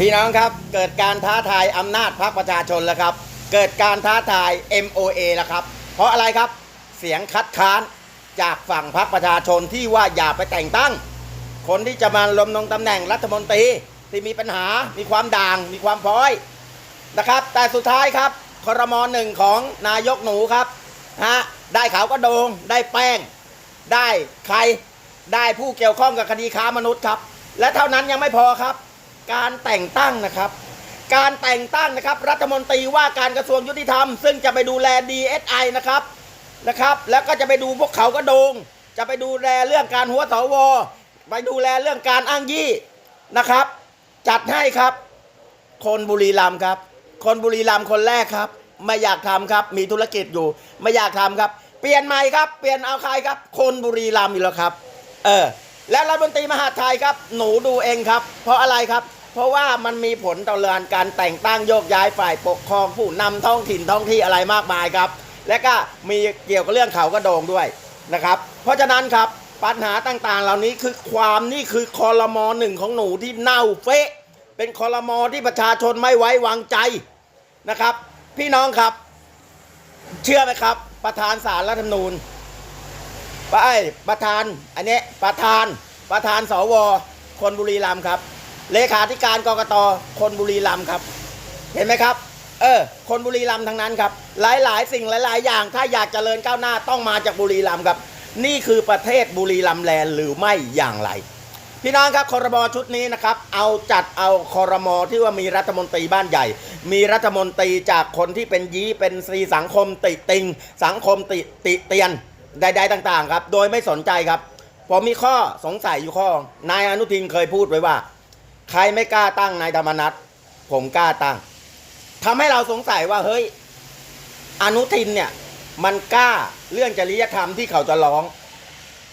พี่น้องครับเกิดการท้าทายอำนาจพรรคประชาชนแล้วครับ เกิดการท้าทาย MOA แล้วครับ เพราะอะไรครับเสียงคัดค้านจากฝั่งพรรคประชาชนที่ว่าอย่าไปแต่งตั้ง คนที่จะมาลงลงตำแหน่งรัฐมนตรีที่มีปัญหา มีความด่าง มีความพ้อยนะครับ แต่สุดท้ายครับครมหนึ่งของนายกหนูครับฮะได้ขาวก็โดง ได้แป้ง ได้ใคร ได้ผู้เกี่ยวข้องกับคดีค้ามนุษย์ครับ และเท่านั้นยังไม่พอครับ การแต่งตั้งนะครับ การแต่งตั้งนะครับ รัฐมนตรีว่าการกระทรวงยุติธรรม ซึ่งจะไปดูแล DSI นะครับนะครับ แล้วก็จะไปดูพวกเขากระโดง จะไปดูแลเรื่องการหัวสวไปดูแลเรื่องการอ้างยี่นะครับ จัดให้ครับ คนบุรีรัมย์ครับ คนบุรีรัมย์คนแรกครับ ไม่อยากทำครับ มีธุรกิจอยู่ ไม่อยากทำครับ เปลี่ยนใหม่ครับ เปลี่ยนเอาใครครับ คนบุรีรัมย์อยู่แล้วครับ เออและรัฐมนตรีมหาไทยครับ หนูดูเองครับ เพราะอะไรครับ เพราะว่ามันมีผลต่อเรื่องการแต่งตั้งโยกย้ายฝ่ายปกครองผู้นำท้องถิ่นท้องที่อะไรมากมายครับ และก็มีเกี่ยวกับเรื่องเขากระโดงด้วยนะครับ เพราะฉะนั้นครับปัญหาต่างๆ เหล่านี้คือความนี่คือคอรมอหนึ่งของหนูที่เน่าเฟะเป็นคอรมอที่ประชาชนไม่ไว้วางใจนะครับ พี่น้องครับ เชื่อไหมครับ ประธานสารรัฐธรรมนูญไปประธานอันนี้ประธานประธานสวคนบุรีรัมย์ครับ เลขาธิการกรกตคนบุรีรัมย์ครับ เห็นไหมครับ เออ คนบุรีรัมย์ทั้งนั้นครับ หลาย ๆ สิ่งหลาย ๆ อย่าง ถ้าอยากเจริญก้าวหน้าต้องมาจากบุรีรัมย์ครับ นี่คือประเทศบุรีรัมย์แลนด์หรือไม่อย่างไร พี่น้องครับคอรมอชุดนี้นะครับ เอาจัดเอาคอรมอที่ว่ามีรัฐมนตรีบ้านใหญ่ มีรัฐมนตรีจากคนที่เป็นยี้เป็นซีสังคมติติง สังคมติติเตียนใดๆต่าง ๆ ครับ โดยไม่สนใจครับผมมีข้อสงสัยอยู่ข้อนายอนุทินเคยพูดไว้ว่า ใครไม่กล้าตั้งนายธรรมนัฐผมกล้าตั้งทำให้เราสงสัยว่าเฮ้ย อนุทินเนี่ย มันกล้าเรื่องจริยธรรมที่เขาจะร้อง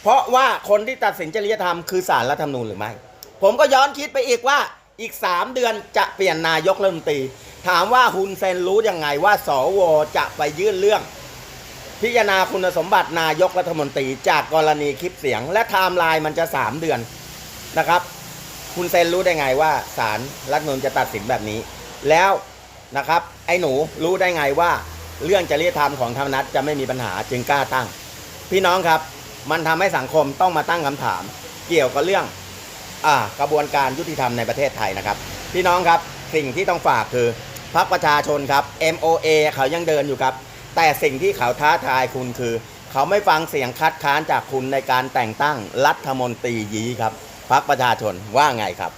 เพราะว่าคนที่ตัดสินจริยธรรมคือสารรัฐธรรมนูญหรือไม่ ผมก็ย้อนคิดไปอีกว่าอีก 3 เดือนจะเปลี่ยนนายกรัฐมนตรี ถามว่าฮุนเซนรู้ยังไงว่าสวจะไปยื่นเรื่อง พิจารณาคุณสมบัตินายกรัฐมนตรี จากกรณีคลิปเสียง และไทม์ไลน์มันจะ 3 เดือนนะครับ คุณเซนรู้ได้ไงว่าสารรัฐมนูญจะตัดสินแบบนี้ แล้วนะครับไอ้หนูรู้ได้ไงว่าเรื่องจริยธรรมของธรรมนัฐจะไม่มีปัญหาจึงกล้าตั้ง พี่น้องครับมันทำให้สังคมต้องมาตั้งคำถาม เกี่ยวกับเรื่องอ่ากระบวนการยุติธรรมในประเทศไทยนะครับ พี่น้องครับสิ่งที่ต้องฝากคือพรรคประชาชนครับ MOA เขายังเดินอยู่ครับ แต่สิ่งที่เขาท้าทายคุณคือ เขาไม่ฟังเสียงคัดค้านจากคุณในการแต่งตั้งรัฐมนตรียีครับ พรรคประชาชนว่าไงครับ